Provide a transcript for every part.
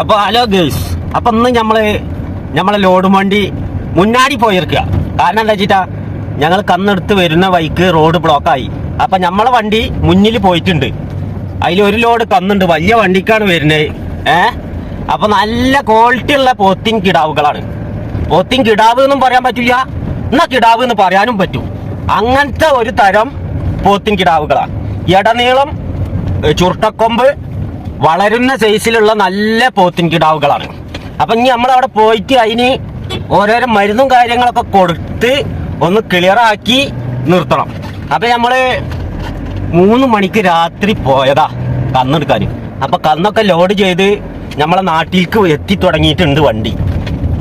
അപ്പൊ hello girls അപ്പൊ ഇന്ന് ഞമ്മൾ നമ്മളെ ലോഡും വണ്ടി മുന്നാടി പോയിരിക്കുക കാരണം എന്താ വെച്ചിട്ടാ ഞങ്ങൾ കന്നെടുത്ത് വരുന്ന വൈക്ക് റോഡ് ബ്ലോക്കായി അപ്പൊ നമ്മളെ വണ്ടി മുന്നിൽ പോയിട്ടുണ്ട്. അതിൽ ഒരു ലോഡ് കന്നുണ്ട് വലിയ വണ്ടിക്കാണ് വരുന്നത്. ഏ? അപ്പൊ നല്ല ക്വാളിറ്റി ഉള്ള പോത്തിൻ കിടാവുകളാണ്. പോത്തിൻ കിടാവ് എന്നും പറയാൻ പറ്റില്ല എന്നാ കിടാവ് എന്ന് പറയാനും പറ്റും. അങ്ങനത്തെ ഒരു തരം പോത്തിൻ കിടാവുകളാണ്. ഇടനീളം ചുരുട്ടക്കൊമ്പ് വളരുന്ന സൈസിലുള്ള നല്ല പോത്തിൻ കിടാവുകളാണ് അപ്പൊ ഇനി നമ്മളവിടെ പോയിട്ട് അതിന് ഓരോരോ മരുന്നും കാര്യങ്ങളൊക്കെ കൊടുത്ത് ഒന്ന് ക്ലിയർ ആക്കി നിർത്തണം. അപ്പൊ നമ്മൾ മൂന്ന് മണിക്ക് രാത്രി പോയതാ കന്നെടുക്കാൻ. അപ്പൊ കന്നൊക്കെ ലോഡ് ചെയ്ത് നമ്മളെ നാട്ടിലേക്ക് എത്തി തുടങ്ങിയിട്ടുണ്ട് വണ്ടി.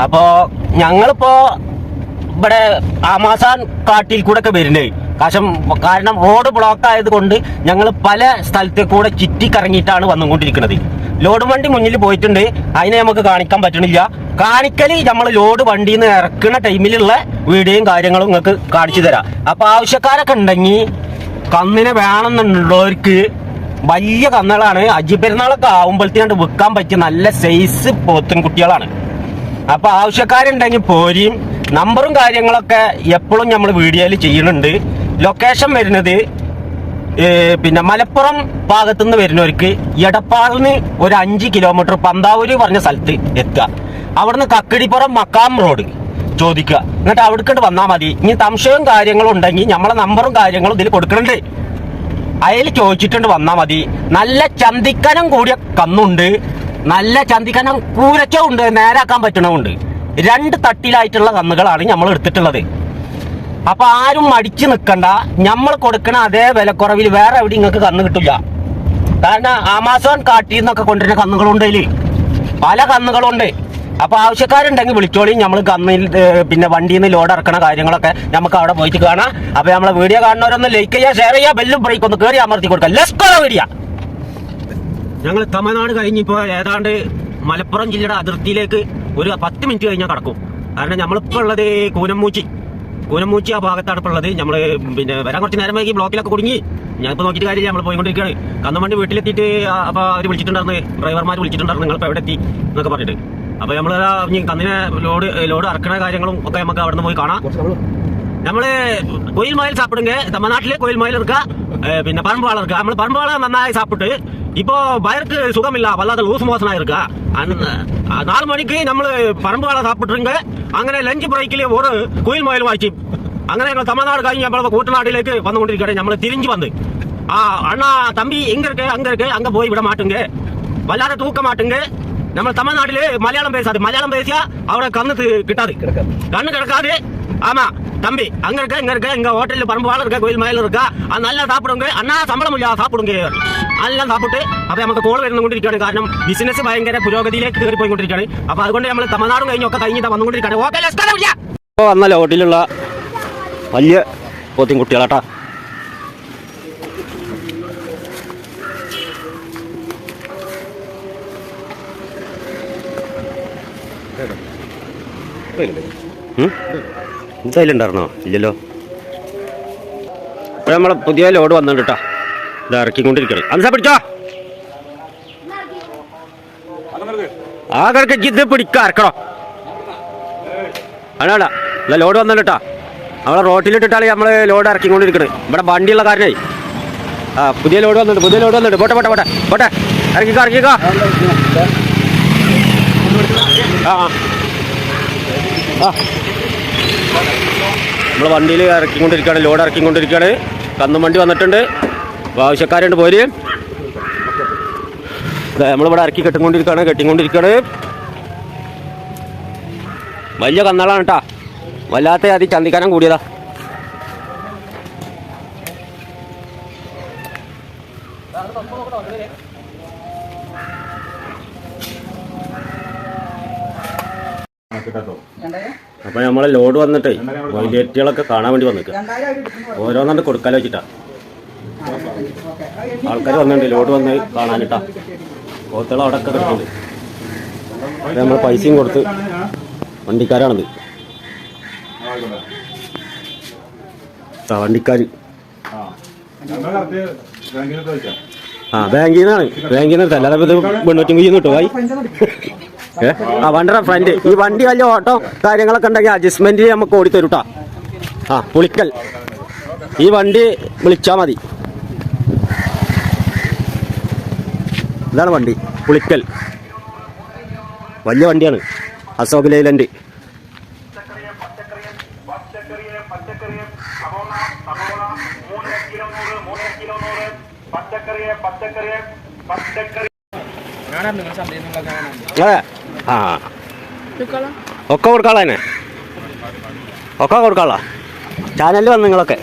അപ്പോ ഞങ്ങളിപ്പോ ഇവിടെ ആമാസാൻ കാട്ടിൽ കൂടെ ഒക്കെ വരുന്നത് കാരണം കാരണം റോഡ് ബ്ലോക്ക് ആയതുകൊണ്ട് ഞങ്ങൾ പല സ്ഥലത്തെ കൂടെ ചുറ്റിക്കറങ്ങിയിട്ടാണ് വന്നുകൊണ്ടിരിക്കുന്നത്. ലോഡ് വണ്ടി മുന്നിൽ പോയിട്ടുണ്ട്. അതിനെ നമുക്ക് കാണിക്കാൻ പറ്റണില്ല. കാണിക്കൽ നമ്മൾ ലോഡ് വണ്ടിയിൽ നിന്ന് ഇറക്കുന്ന ടൈമിലുള്ള വീഡിയോയും കാര്യങ്ങളും നിങ്ങൾക്ക് കാണിച്ചു തരാം. അപ്പൊ ആവശ്യക്കാരൊക്കെ ഉണ്ടെങ്കിൽ കന്നിനെ വേണമെന്നുള്ളവർക്ക് വലിയ കന്നുകളാണ്. അജി പെരുന്നാളൊക്കെ ആവുമ്പോഴത്തേക്ക് വിൽക്കാൻ പറ്റിയ നല്ല സൈസ് പോത്തും കുട്ടികളാണ് അപ്പൊ ആവശ്യക്കാരുണ്ടെങ്കിൽ പോരിയും നമ്പറും കാര്യങ്ങളൊക്കെ എപ്പോഴും നമ്മൾ വീഡിയോയിൽ ചെയ്യുന്നുണ്ട് ലൊക്കേഷൻ വരുന്നത് പിന്നെ മലപ്പുറം ഭാഗത്തു നിന്ന് വരുന്നവർക്ക് എടപ്പാളിന് ഒരു അഞ്ച് കിലോമീറ്റർ പന്താവൂര് പറഞ്ഞ സ്ഥലത്ത് എത്തുക. അവിടുന്ന് കക്കടിപ്പുറം മക്കാം റോഡ് ചോദിക്കുക. എന്നിട്ട് അവിടേക്കോട്ട് വന്നാൽ മതി. ഇനി സംശയവും കാര്യങ്ങളും ഉണ്ടെങ്കിൽ നമ്മളെ നമ്പറും കാര്യങ്ങളും ഇതിൽ കൊടുക്കണുണ്ട്. അയാൾ ചോദിച്ചിട്ടുണ്ട് വന്നാൽ മതി. നല്ല ചന്തിക്കനം കൂടിയ കന്നുണ്ട്. നല്ല ചന്തിക്കനം കൂരച്ച ഉണ്ട്. നേരാക്കാൻ പറ്റണമുണ്ട് രണ്ട് തട്ടിലായിട്ടുള്ള കന്നുകളാണ് നമ്മൾ എടുത്തിട്ടുള്ളത്. അപ്പൊ ആരും മടിച്ചു നിൽക്കണ്ട നമ്മൾ കൊടുക്കണ അതേ വിലക്കുറവിൽ വേറെ എവിടെ നിങ്ങൾക്ക് കന്ന് കിട്ടില്ല കാരണം ആമാസോൺ കാട്ടിൽ നിന്നൊക്കെ കൊണ്ടുവരുന്ന കന്നുകളുണ്ട് ഇതിൽ പല കന്നുകളുണ്ട്. അപ്പൊ ആവശ്യക്കാരുണ്ടെങ്കിൽ വിളിച്ചോളി. നമ്മൾ കന്നിൽ പിന്നെ വണ്ടിയിൽ നിന്ന് ലോഡ് ഇറക്കണ കാര്യങ്ങളൊക്കെ നമുക്ക് അവിടെ പോയിട്ട് കാണാം. അപ്പൊ നമ്മളെ വീഡിയോ കാണുന്നവരൊന്ന് ലൈക്ക് ചെയ്യാ ഷെയർ ചെയ്യാ ബെല്ലും ബ്രേക്ക് ഒന്ന് കയറി അമർത്തി കൊടുക്കുക. ലെസ്കോ വീഡിയോ ഞങ്ങൾ തമിഴ്നാട് കഴിഞ്ഞിപ്പോ ഏതാണ്ട് മലപ്പുറം ജില്ലയുടെ അതിർത്തിയിലേക്ക് ഒരു പത്ത് മിനിറ്റ് കഴിഞ്ഞാൽ കടക്കും. കാരണം നമ്മളിപ്പോ ഉള്ളത് കൂനമ്മൂച്ചി കുനമൂച്ചി ആ ഭാഗത്താണ് ഇപ്പോൾ ഉള്ളത് നമ്മൾ പിന്നെ വരാൻ കുറച്ച് നേരം വൈകി ബ്ലോക്കിലൊക്കെ കുടുങ്ങി. ഞാനിപ്പോൾ നോക്കിയിട്ട് കാര്യമില്ല. നമ്മൾ പോയിക്കൊണ്ടിരിക്കുകയാണ് കന്നമണ്ടി വീട്ടിലെത്തിയിട്ട് അപ്പോൾ അവർ വിളിച്ചിട്ടുണ്ടായിരുന്നു. ഡ്രൈവർമാർ വിളിച്ചിട്ടുണ്ടായിരുന്നു. നിങ്ങളിപ്പോൾ എവിടെ എത്തി എന്നൊക്കെ പറഞ്ഞിട്ട്. അപ്പോൾ നമ്മൾ ഇനി കന്നിനെ ലോഡ് ലോഡ് ഇറക്കണ കാര്യങ്ങളും ഒക്കെ നമുക്ക് അവിടെ നിന്ന് പോയി കാണാം. നമ്മൾ കോയിൽ മയിൽ സാപ്പിടുങ്ക തമിഴ്നാട്ടിലെ കോയിൽ മയിൽ എടുക്കുക പിന്നെ പറമ്പാളെടുക്കുക നമ്മൾ പറമ്പാള നന്നായി സാപ്പിട്ട് இப்போ வயருக்கு சுகம் இல்ல வல்லாத லூசு இருக்கா? நாலு மணிக்கு நம்ம பரம்பு வேலை சாப்பிட்டுருங்க. അങ്ങനെ ലഞ്ച് ஒரு ഒരു കുയിൽ മൊയിൽ அங்கே അങ്ങനെ ഞങ്ങൾ തമിഴ്നാട് കഴിഞ്ഞ് നമ്മളെ കൂട്ടനാട്ടിലേക്ക് വന്നുകൊണ്ടിരിക്കട്ടെ நம்மளை திரிஞ்சு வந்து. ஆ அண்ணா தம்பி എങ്ക ഇருக்கு அங்க இருக்கு அங்க போய் விட மாட்டுங்க. வல்லாத தூக்க மாட்டுங்க. நம்ம தமிழ்நாட்டிலே மலையாளம் பேசாது. மலையாளம் பேசியா அவட கண்ணு கிட்டாது. கண்ணு கிடக்காது. ஆமா தம்பி அங்க இருக்க இங்க இருக்க இங்க ஹோட்டல்ல பரம்பு வாழ இருக்கா கோயில் மயில் இருக்கா அது நல்லா சாப்பிடுங்க. அண்ணா சம்பளம் இல்லையா சாப்பிடுங்க. എല്ലാം സാപ്പിട്ട്. അപ്പൊ നമുക്ക് കോൾ വരുന്നുകൊണ്ടിരിക്കുകയാണ് കാരണം ബിസിനസ് ഭയങ്കര പുരോഗതിയിലേക്ക് കയറി പോയിക്കൊണ്ടിരിക്കുകയാണ് അപ്പൊ അതുകൊണ്ട് നമ്മൾ തമിഴ്നാടും കഴിഞ്ഞൊക്കെ കഴിഞ്ഞിട്ട് വന്നുകൊണ്ടിരിക്കുകയാണ്. ഓക്കെ ഇപ്പോൾ വന്നല്ലോ ലോട്ടിലുള്ള വലിയ പോത്തിൻ കുട്ടികളാട്ടാ ഇല്ലല്ലോ. ഇപ്പൊ നമ്മളെ പുതിയ ലോഡ് വന്നിട്ട് ഇത് ഇറക്കിക്കൊണ്ടിരിക്കണം. അംസ പിടിച്ചോ. ആ കിടക്ക ഇത് പിടിക്ക ഇറക്കണോ അടാടാ അല്ല ലോഡ് വന്നിട്ട് നമ്മളെ റോട്ടിലിട്ടിട്ടാണ് നമ്മൾ ലോഡ് ഇറക്കിക്കൊണ്ടിരിക്കണത് ഇവിടെ വണ്ടിയുള്ള കാരണേ ആ പുതിയ ലോഡ് വന്നിട്ട് പുതിയ ലോഡ് വന്നിട്ട് പോട്ടെ പോട്ടെ പോട്ടെ പോട്ടെ. ഇറക്കിക്കോ ഇറക്കിക്കോ. ആ നമ്മൾ വണ്ടിയിൽ ഇറക്കിക്കൊണ്ടിരിക്കുകയാണ് ലോഡ് ഇറക്കിക്കൊണ്ടിരിക്കുകയാണ് കന്നും വണ്ടി വന്നിട്ടുണ്ട്. ആവശ്യക്കാരുണ്ട് പോര്. നമ്മളിവിടെ ഇറക്കി കെട്ടിക്കൊണ്ടിരിക്കുകയാണ് കെട്ടിക്കൊണ്ടിരിക്കുകയാണ്. വലിയ കന്നാളാണ് കേട്ടാ. വല്ലാത്ത അതി ചന്തിക്കാനം കൂടിയതാ. അപ്പൊ നമ്മളെ ലോഡ് വന്നിട്ടേ വൈദ്യറ്റികളൊക്കെ കാണാൻ വേണ്ടി വന്നിട്ട് ഓരോന്നാണ്ട് കൊടുക്കാലോ വെച്ചിട്ടാ ആൾക്കാർ വന്നിട്ടുണ്ട്. ലോഡ് വന്ന് കാണാനിട്ടാ. പോത്തുകൾ അവിടെ ഒക്കെ കിടക്കുന്നുണ്ട് നമ്മൾ പൈസയും കൊടുത്ത് വണ്ടിക്കാരാണത്. ആ വണ്ടിക്കാർ ആ ബാങ്കിൽ നിന്നാണ് ബാങ്കിൽ നിന്ന് അല്ലാതെ ഇത് മുന്നൂറ്റി കിട്ടും. ആയി. ആ വണ്ടിയുടെ ഫ്രണ്ട് ഈ വണ്ടി വലിയ ഓട്ടോ കാര്യങ്ങളൊക്കെ ഉണ്ടെങ്കിൽ അഡ്ജസ്റ്റ്മെന്റ് നമുക്ക് ഓടി തരൂട്ടാ ആ പുളിക്കൽ. ഈ വണ്ടി വിളിച്ചാൽ മതി. ഇതാണ് വണ്ടി. പുളിക്കൽ. വലിയ വണ്ടിയാണ്. അശോക് ലൈലൻഡ്. ഒക്കെ കൊടുക്കാളെ എന്നെ. ഒക്കെ കൊടുക്കാളാ. ചാനലിൽ വന്ന് നിങ്ങളൊക്കെ.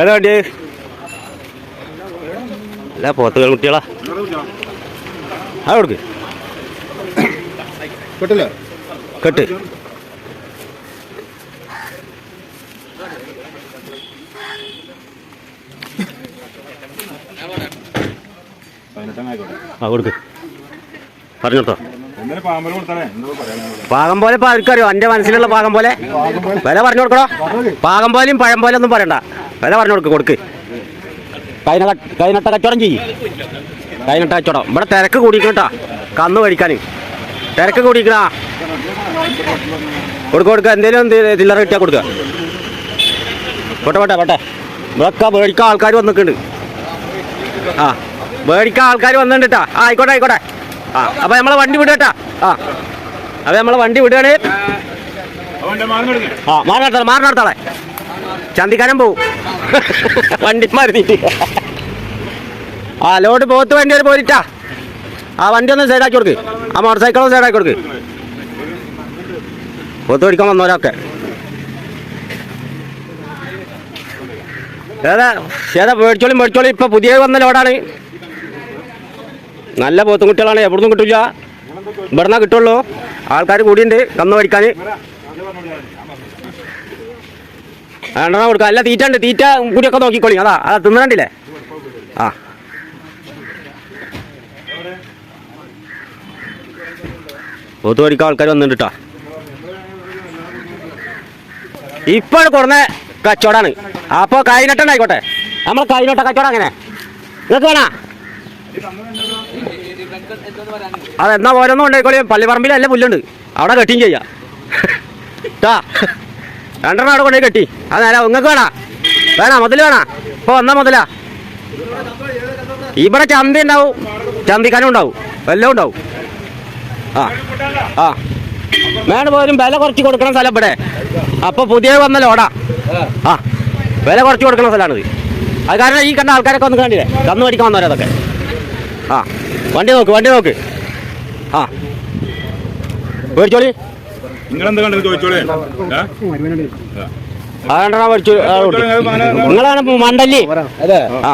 ഏതാ വണ്ടി അല്ല പോത്തുകൾ കുട്ടികളാ. ആ കൊടുക്ക് കേട്ടില്ല? കെട്ട്. ആ കൊടുക്ക്. പറഞ്ഞോട്ടോ. പാകം പോലെ ഇപ്പൊ അവർക്കറിയോ എന്റെ മനസ്സിലുള്ള പാകം പോലെ. വില പറഞ്ഞു കൊടുക്കണോ? പാകം പോലെയും പഴം പോലെ ഒന്നും പറയണ്ട. വില പറഞ്ഞു കൊടുക്ക് കൊടുക്ക്. കൈന കൈനട്ട കച്ചവടം ചെയ്യ്. കൈനട്ട കച്ചവടം. ഇവിടെ തിരക്ക് കൂടിക്കണട്ടാ കന്ന് മേടിക്കാൻ തിരക്ക് കൂടിക്കണ കൊടുക്ക കൊടുക്ക. എന്തേലും എന്ത് ചില്ലറ കിട്ടിയാ കൊടുക്കുക പോട്ടെ പോട്ടെ പോട്ടെ. ഇവിടെയൊക്കെ മേടിക്കാൻ ആൾക്കാർ വന്നിട്ടുണ്ട്. ആ മേടിക്കാൻ ആൾക്കാർ വന്നിട്ടുണ്ട് ട്ടാ. ആ ആയിക്കോട്ടെ ആയിക്കോട്ടെ. ആ അപ്പൊ നമ്മളെ വണ്ടി വിടട്ടാ. ആ. അപ്പൊ നമ്മളെ വണ്ടി വിടുകയാണ്. മാറി ആ മാറിനടത്താളെ മാറിനടത്താളെ ചന്തിക്കാനം പോവും. വണ്ടി മരുന്നിട്ട് ആ ലോഡ് പോത്ത് വണ്ടി ഒരു പോരിട്ടാ. ആ വണ്ടി ഒന്ന് സൈഡാക്കി കൊടുക്ക്. ആ മോട്ടോർ സൈക്കിൾ ഒന്ന് സൈഡാക്കി കൊടുക്ക്. പോത്ത് പിടിക്കാൻ വന്നവരൊക്കെ. ഏതാ? ഏതാ? മേടിച്ചോളി മേടിച്ചോളി. ഇപ്പൊ പുതിയ വന്ന ലോഡാണ്. നല്ല പോത്തും കുട്ടികളാണ് എവിടുന്നും കിട്ടില്ല ഇവിടുന്ന കിട്ടുള്ളൂ. ആൾക്കാർ കൂടിയുണ്ട് കന്ന് മേടിക്കാൻ രണ്ടെണ്ണം കൊടുക്കാം. അല്ല തീറ്റ തീറ്റ കൂടിയൊക്കെ നോക്കിക്കോളി. അതാ അതാ തിന്നണ്ടില്ലേ ആ. പോത്ത് മേടിക്കാൻ ആൾക്കാർ വന്നിട്ടാ ഇപ്പോൾ കുറഞ്ഞ കച്ചവടമാണ് അപ്പോൾ കൈനട്ടുണ്ടായിക്കോട്ടെ നമ്മൾ കൈനട്ട കച്ചവടം അങ്ങനെ. നിങ്ങൾക്ക് വേണോ? അതെന്നാ ഓരോന്നും ഉണ്ടായിക്കോളി പള്ളിപ്പറമ്പിലല്ല പുല്ലുണ്ട്. അവിടെ കെട്ടിയും ചെയ്യാം. ട്ടാ. രണ്ടെണ്ണം അവിടെ കൊണ്ടുപോയി കെട്ടി. അതല്ല നേരെ നിങ്ങൾക്ക് വേണ. വേണ മുതൽ വേണ. ഇപ്പൊ വന്നാ മുതലാ. ഇവിടെ ചന്തി ഉണ്ടാവും. ചന്തിക്കാനും ഉണ്ടാവും. എല്ലാം ഉണ്ടാവും. ആ. ആ. വേണ്ട പോലും വില കുറച്ച് കൊടുക്കണ സ്ഥലം ഇവിടെ. അപ്പൊ പുതിയ വന്ന ലോഡാ. ആ. വില കുറച്ച് കൊടുക്കണ സ്ഥലമാണിത്. അത് കാരണം ഈ കണ്ട ആൾക്കാരൊക്കെ വന്ന് കണ്ടില്ലേ? കന്ന് മേടിക്കാൻ വന്നവരതൊക്കെ. ആ. വണ്ടി നോക്ക് വണ്ടി നോക്ക്. ആ. മേടിച്ചോളി നിങ്ങളെന്താ കണ്ടത് ചോദിച്ചോളേ? അതെണ്ണ മേടിച്ചു നിങ്ങളാണ് മണ്ടല്ലി. അതെ. ആ.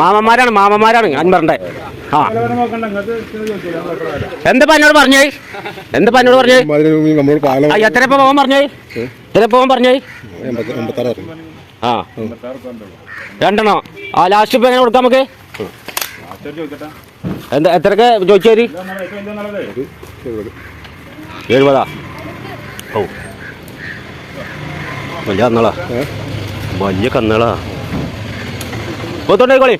മാമന്മാരാണ് മാമന്മാരാണ് അൻപറിന്റെ ആ. എന്തപ്പോ എന്നോട് പറഞ്ഞേ? എന്താ എന്നോട് പറഞ്ഞേ? എത്ര ഇപ്പൊ പോകാൻ പറഞ്ഞേ? എത്ര പോകാൻ പറഞ്ഞേ? ആ. രണ്ടെണ്ണോ. ആ ലാസ്റ്റ് ഇപ്പൊ എങ്ങനെ കൊടുക്കാം നമുക്ക്? ചോദിക്കട്ടെ. എന്താ എത്രക്ക് ചോദിച്ചേരി എഴുപതാ. ഓ വലിയ കന്നളാ. വലിയ കന്നളാ. പോത്തോണ്ടേക്കോളി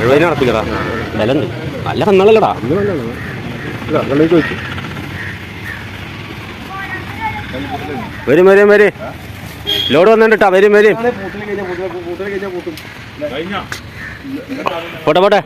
എഴുപതിന് നടക്കില്ലടാ വില ഉണ്ട് നല്ല കന്നളല്ലടാ വരും വരും വരും. ലോഡ് വന്നിട്ടാ വരും വരും. കഴിഞ്ഞ? പോട്ടെ പോട്ടെ.